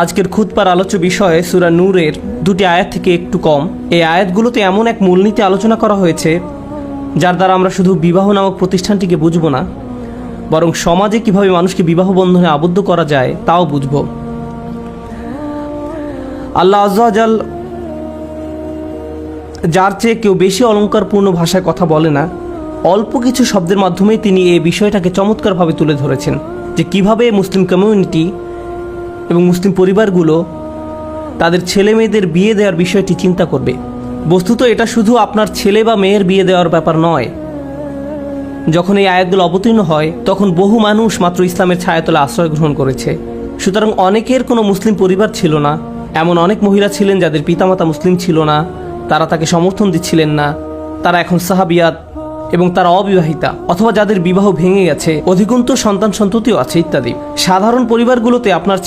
আজকের খুতপার আলোচ্য বিষয়ে সুরা নূরের দুটি আয়াত থেকে একটু কম। এই আয়াতগুলোতে এমন এক মূলনীতি আলোচনা করা হয়েছে, যার দ্বারা আমরা শুধু বিবাহ নামক প্রতিষ্ঠানটিকে বুঝব না, বরং সমাজে কীভাবে মানুষকে বিবাহ বন্ধনে আবদ্ধ করা যায় তাও বুঝব। আল্লাহ আজ্জাল যার চেয়ে কেউ বেশি অলঙ্কারপূর্ণ ভাষায় কথা বলে না, অল্প কিছু শব্দের মাধ্যমেই তিনি এই বিষয়টাকে চমৎকারভাবে তুলে ধরেছেন যে কীভাবে মুসলিম কমিউনিটি এবং মুসলিম পরিবারগুলো তাদের ছেলে মেয়েদের বিয়ে দেওয়ার বিষয়টি চিন্তা করবে। বস্তুত এটা শুধু আপনার ছেলে বা মেয়ের বিয়ে দেওয়ার ব্যাপার নয়। যখন এই আয়াতগুলো অবতীর্ণ হয়, তখন বহু মানুষ মাত্র ইসলামের ছায়াতলে আশ্রয় গ্রহণ করেছে। সুতরাং অনেকের কোনো মুসলিম পরিবার ছিল না। এমন অনেক মহিলা ছিলেন যাদের পিতামাতা মুসলিম ছিল না, তারা তাকে সমর্থন দিচ্ছিলেন না। তারা এখন সাহাবিয়াত এবং তারা অবিবাহিতা অথবা যাদের বিবাহ ভেঙে গেছে, অধিকন্ত সন্তান সন্ততিও আছে ইত্যাদি। সাধারণ পরিবারগুলোতে আপনার